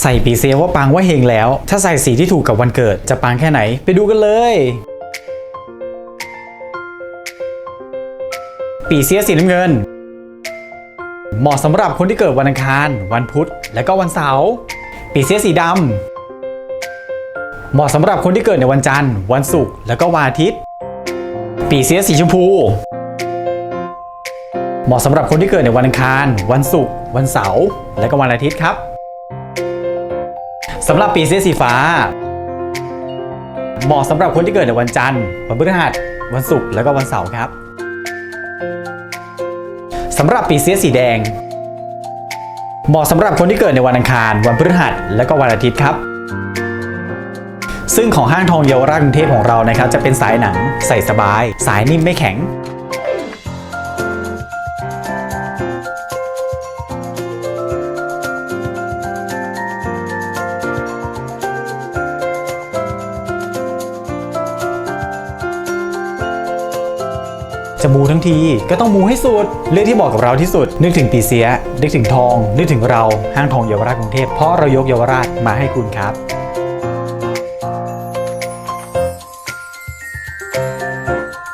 ใส่ปีเสียว่าปังว่าเฮงแล้ว ถ้าใส่สีที่ถูกกับวันเกิดจะปังแค่ไหน ไปดูกันเลยปีเสียสีน้ำเงิน เหมาะสำหรับคนที่เกิดวันอังคาร วันพุธ และก็วันเสาร์ปีเสียสีดำเหมาะสำหรับคนที่เกิดในวันจันทร์ วันศุกร์และก็วันอาทิตย์ ปีเสียสีชมพู เหมาะสำหรับคนที่เกิดในวันอังคาร วันศุกร์วันเสาร์และก็วันอาทิตย์ครับ สำหรับปีเสียสีฟ้า เหมาะสำหรับคนที่เกิดในวันจันทร์ วันพฤหัส วันศุกร์ และก็วันเสาร์ครับสำหรับปีเสียสีแดง เหมาะสำหรับคนที่เกิดในวันอังคาร วันพฤหัส และก็วันอาทิตย์ครับ ซึ่งของห้างทองเยาวราชกรุงเทพของเรานะครับ จะเป็นสายหนัง ใส่สบาย สายนิ่มไม่แข็ง จะมูทั้งทีก็ต้องมูให้สุด เลือกที่บอกกับเราที่สุด นึกถึงปีเสีย นึกถึงทอง นึกถึงเราห้างทองเยาวราชกรุงเทพเพราะเรายกเยาวราชมาให้คุณครับ